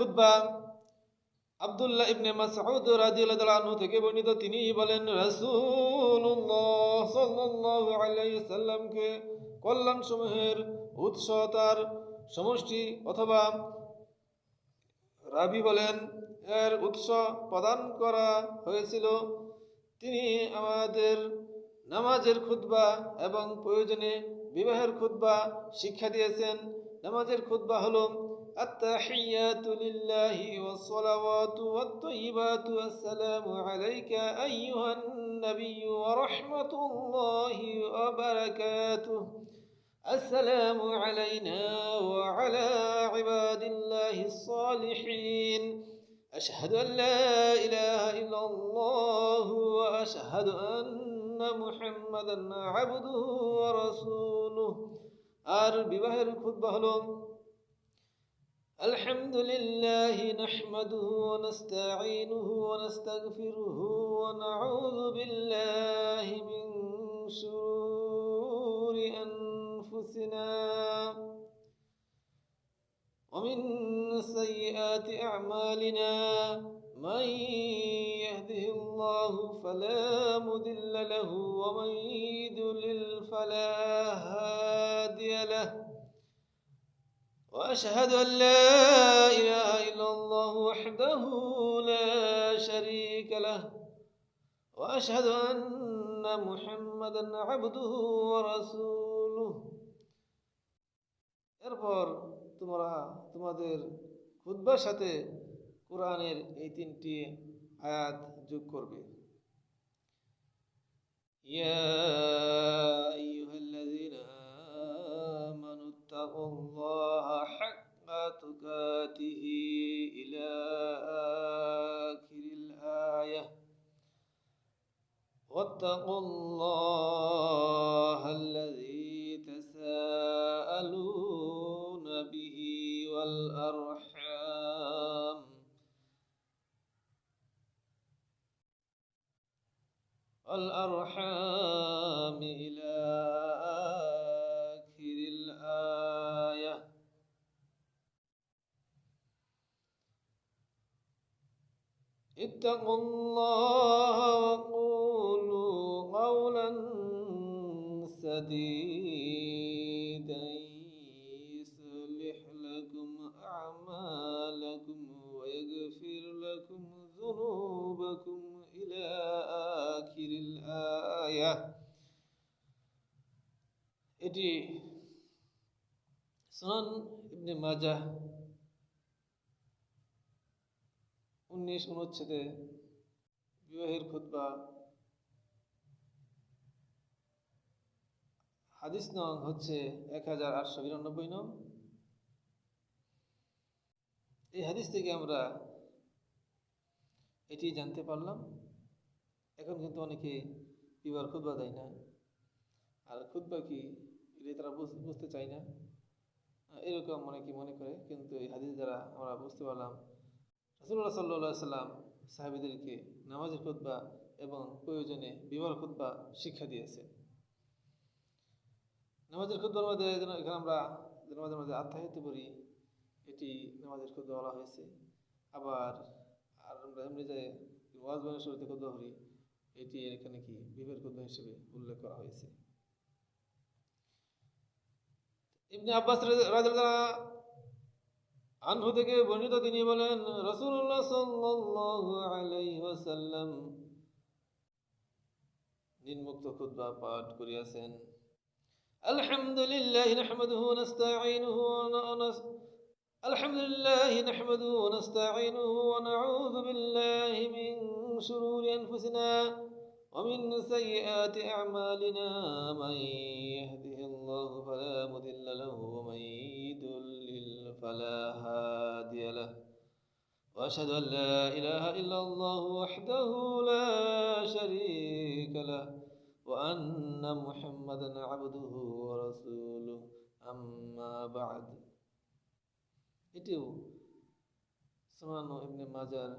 খুতবা আব্দুল্লাহ ইবনে মাসউদ রাদিয়াল্লাহু আনহু থেকে বর্ণিত, তিনি বলেন, রাসূলুল্লাহ সাল্লাল্লাহু আলাইহি সাল্লামকে কল্যাণ সমূহের উৎস তার সমষ্টি অথবা রাবি বলেন, এর উৎস প্রদান করা হয়েছিল। তিনি আমাদের নামাজের খুতবা এবং প্রয়োজনে বিবাহের খুতবা শিক্ষা দিয়েছেন। নামাজের খুতবা হলো التحيات لله والصلوات والطيبات والسلام عليك أيها النبي ورحمة الله وبركاته السلام علينا وعلى عباد الله الصالحين أشهد أن لا إله إلا الله وأشهد أن محمدا عبده ورسوله আর বিবাহের খুতবা হলো الحمد لله نحمده ونستعينه ونستغفره ونعوذ بالله من شرور أنفسنا ومن سيئات أعمالنا. من يهده الله فلا مضل له ومن يضلل فلا هادي له. وأشهد أن لا إله إلا الله وحده لا شريك له وأشهد أن محمدا عبده ورسوله এরপর তোমরা তোমাদের খুদ্বার সাথে কোরআনের এই তিনটি আয়াত যোগ করবে ইয়া واتقوا الله الذي تساءلون به والأرحام. والأرحام إلى آخر الآية. اتقوا الله سديدا يصلح لكم أعمالكم ويغفر لكم ذنوبكم إلى آخر الآية এটি সুনান ইবনে মাজাহ উনিশ অনুচ্ছেদে বিবাহের খুতবা হাদিস নং হচ্ছে এক হাজার আটশো বিরানব্বই নং। এই হাদিস থেকে আমরা এটি জানতে পারলাম। এখন কিন্তু অনেকে বিবাহ খুতবা দেয় না। আর খুতবা কি এটা তারা বুঝ- বুঝতে চায় না। এরকম অনেকে মনে করে, কিন্তু এই হাদিস দ্বারা আমরা বুঝতে পারলাম রসুল্লাহ সাল্লাহ সাল্লাম সাহাবিদেরকে নামাজের খুতবা এবং প্রয়োজনে বিবাহ খুতবা শিক্ষা দিয়েছে নামাজের খুতবার মধ্যে যেন এখানে আমরা নামাজের মধ্যে আত্মাহিত করি এটি নামাজের খুতবা বলা হয়েছে। আবার আর আমরা এমনি যে ওয়াজ বানের শুরুতে খুতবা করি এটি এখানে কি বিবাহের খুতবা হিসেবে উল্লেখ করা হয়েছে। ইবনে আব্বাস রাদিয়াল্লাহু আনহু থেকে বর্ণিত তিনি বলেন রসুল্লাহ সাল্লাল্লাহু আলাইহি ওয়াসাল্লাম খুতবা পাঠ করিয়াছেন। الحمد لله نحمده ونستعينه ونس الحمد لله نحمده ونستعينه ونعوذ بالله من شرور أنفسنا ومن سيئات أعمالنا. من يهده الله فلا مضل له ومن يضلل فلا هادي له. وأشهد أن لا إله إلا الله وحده لا شريك له. وأن محمدا عبده ورسوله أما بعد এটিও সোনানো ইবনে মাজার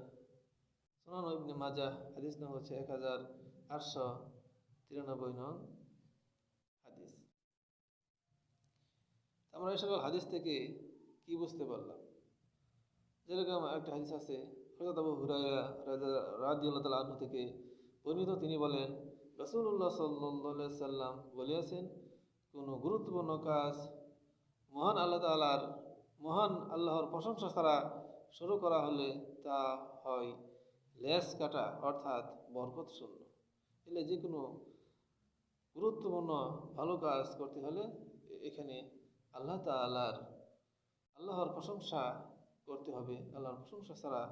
সোনানো ইবনে মাজাহ হাদিস নং হচ্ছে এক হাজার আটশো তিরানব্বই নং হাদিস আমরা এই সকল হাদিস থেকে কি বুঝতে পারলাম যে যেরকম একটা হাদিস আছে হযরত আবু হুরায়রা রাদিয়াল্লাহু তাআলা আনহু থেকে বর্ণিত তিনি বলেন রাসূলুল্লাহ সাল্লাল্লাহু আলাইহি সাল্লাম বলিয়াছেন, কোনো গুরুত্বপূর্ণ কাজ মহান আল্লাহ তাআলার মহান আল্লাহর প্রশংসা ছাড়া শুরু করা হলে তা হয় লেস কাটা অর্থাৎ বরকত শূন্য এলে যে কোনো গুরুত্বপূর্ণ ভালো কাজ করতে হলে এখানে আল্লাহ তাআলার আল্লাহর প্রশংসা করতে হবে। আল্লাহর প্রশংসা ছাড়া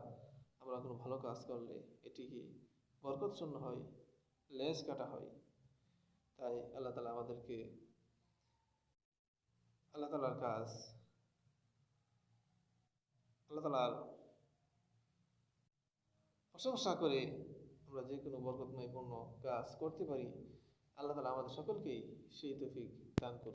আমরা কোনো ভালো কাজ করলে এটি কি বরকত শূন্য হয়? লেজ কাটা হয়। তাই আল্লাহ তালা আমাদেরকে আল্লাহ তালার কাজ, আল্লাহ তালার প্রশংসা করে আমরা যে কোনো বরকতময়পূর্ণ কাজ করতে পারি। আল্লাহ তালা আমাদের সকলকেই সেই তফিক দান করুন।